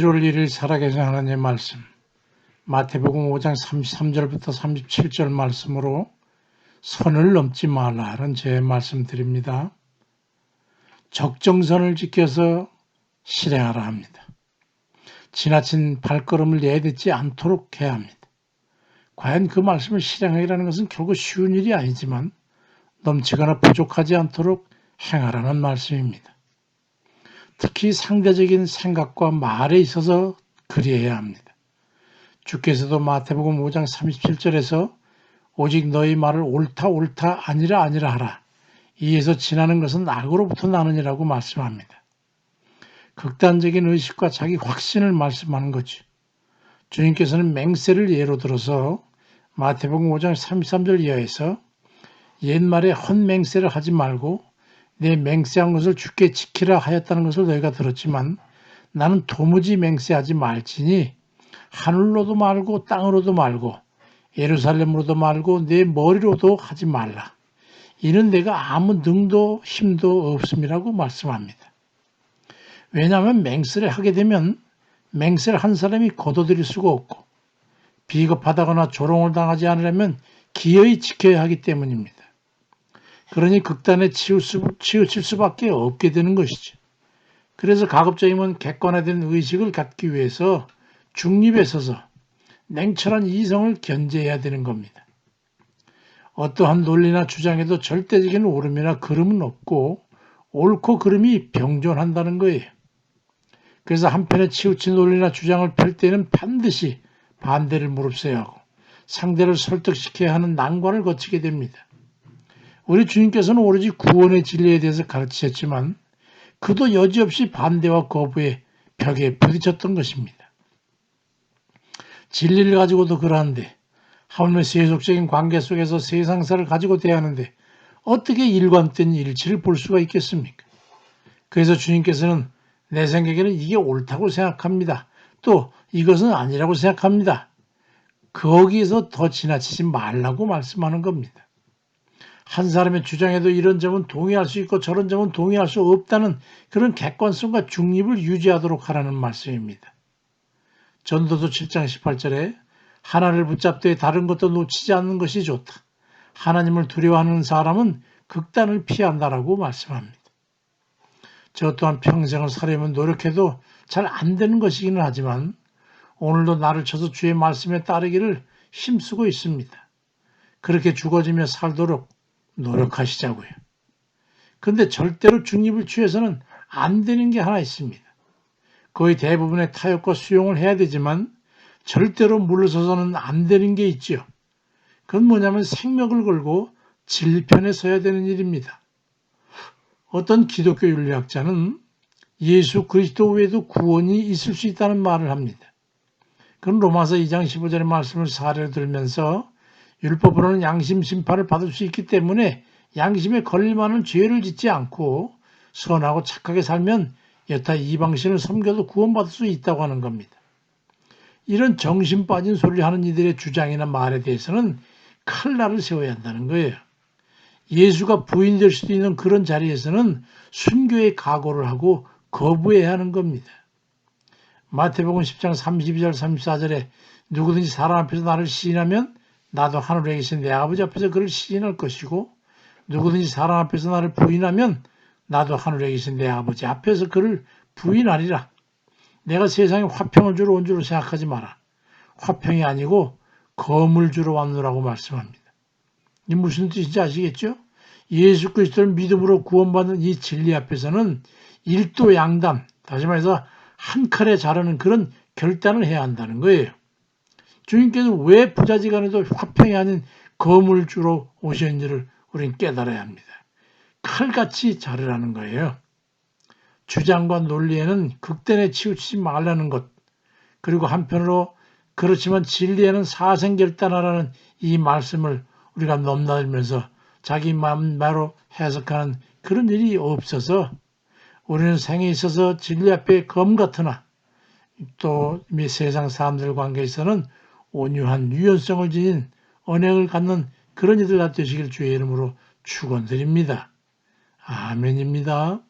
1월 1일 살아계신 하나님의 말씀 마태복음 5장 33절부터 37절 말씀으로 선을 넘지 말라는 제 말씀 드립니다. 적정선을 지켜서 실행하라 합니다. 지나친 발걸음을 내딛지 않도록 해야 합니다. 과연 그 말씀을 실행하기라는 것은 결국 쉬운 일이 아니지만 넘치거나 부족하지 않도록 행하라는 말씀입니다. 특히 상대적인 생각과 말에 있어서 그리해야 합니다. 주께서도 마태복음 5장 37절에서 오직 너희 말을 옳다 옳다 아니라 아니라 하라. 이에서 지나는 것은 악으로부터 나느니라고 말씀합니다. 극단적인 의식과 자기 확신을 말씀하는 거죠. 주님께서는 맹세를 예로 들어서 마태복음 5장 33절 이하에서 옛말에 헛맹세를 하지 말고 내 맹세한 것을 주께 지키라 하였다는 것을 너희가 들었지만 나는 도무지 맹세하지 말지니 하늘로도 말고 땅으로도 말고 예루살렘으로도 말고 내 머리로도 하지 말라. 이는 내가 아무 능도 힘도 없음이라고 말씀합니다. 왜냐하면 맹세를 하게 되면 맹세를 한 사람이 거둬들일 수가 없고 비겁하다거나 조롱을 당하지 않으려면 기어이 지켜야 하기 때문입니다. 그러니 극단에 치우칠 수밖에 없게 되는 것이죠. 그래서 가급적이면 객관화된 의식을 갖기 위해서 중립에 서서 냉철한 이성을 견제해야 되는 겁니다. 어떠한 논리나 주장에도 절대적인 옳음이나 그름은 없고 옳고 그름이 병존한다는 거예요. 그래서 한편에 치우친 논리나 주장을 펼 때는 반드시 반대를 무릅써야 하고 상대를 설득시켜야 하는 난관을 거치게 됩니다. 우리 주님께서는 오로지 구원의 진리에 대해서 가르치셨지만 그도 여지없이 반대와 거부의 벽에 부딪혔던 것입니다. 진리를 가지고도 그러한데 하물며 세속적인 관계 속에서 세상사를 가지고 대하는데 어떻게 일관된 일치를 볼 수가 있겠습니까? 그래서 주님께서는 내 생각에는 이게 옳다고 생각합니다. 또 이것은 아니라고 생각합니다. 거기에서 더 지나치지 말라고 말씀하는 겁니다. 한 사람의 주장에도 이런 점은 동의할 수 있고 저런 점은 동의할 수 없다는 그런 객관성과 중립을 유지하도록 하라는 말씀입니다. 전도서 7장 18절에 하나를 붙잡되 다른 것도 놓치지 않는 것이 좋다. 하나님을 두려워하는 사람은 극단을 피한다라고 말씀합니다. 저 또한 평생을 살려면 노력해도 잘 안 되는 것이기는 하지만 오늘도 나를 쳐서 주의 말씀에 따르기를 힘쓰고 있습니다. 그렇게 죽어지며 살도록 노력하시자고요. 근데 절대로 중립을 취해서는 안 되는 게 하나 있습니다. 거의 대부분의 타협과 수용을 해야 되지만 절대로 물러서서는 안 되는 게 있지요. 그건 뭐냐면 생명을 걸고 진리편에 서야 되는 일입니다. 어떤 기독교 윤리학자는 예수 그리스도 외에도 구원이 있을 수 있다는 말을 합니다. 그건 로마서 2장 15절의 말씀을 사례로 들면서 율법으로는 양심 심판을 받을 수 있기 때문에 양심에 걸릴만한 죄를 짓지 않고 선하고 착하게 살면 여타 이방신을 섬겨도 구원받을 수 있다고 하는 겁니다. 이런 정신 빠진 소리를 하는 이들의 주장이나 말에 대해서는 칼날을 세워야 한다는 거예요. 예수가 부인될 수도 있는 그런 자리에서는 순교의 각오를 하고 거부해야 하는 겁니다. 마태복음 10장 32절 34절에 누구든지 사람 앞에서 나를 시인하면 나도 하늘에 계신 내 아버지 앞에서 그를 시인할 것이고 누구든지 사람 앞에서 나를 부인하면 나도 하늘에 계신 내 아버지 앞에서 그를 부인하리라. 내가 세상에 화평을 주러 온 줄로 생각하지 마라. 화평이 아니고 검을 주러 왔노라고 말씀합니다. 이 무슨 뜻인지 아시겠죠? 예수 그리스도를 믿음으로 구원받는 이 진리 앞에서는 일도 양담, 다시 말해서 한 칼에 자르는 그런 결단을 해야 한다는 거예요. 주님께서 왜 부자지간에도 화평이 아닌 주러 오셨는지를 우리는 깨달아야 합니다. 칼같이 자르라는 거예요. 주장과 논리에는 극단에 치우치지 말라는 것, 그리고 한편으로 그렇지만 진리에는 사생결단하라는 이 말씀을 우리가 넘나들면서 자기 마음대로 해석하는 그런 일이 없어서 우리는 생에 있어서 진리 앞에 검 같으나 또 세상 사람들 관계에서는 온유한 유연성을 지닌 언행을 갖는 그런 이들 다 되시길 주의 이름으로 축원드립니다. 아멘입니다.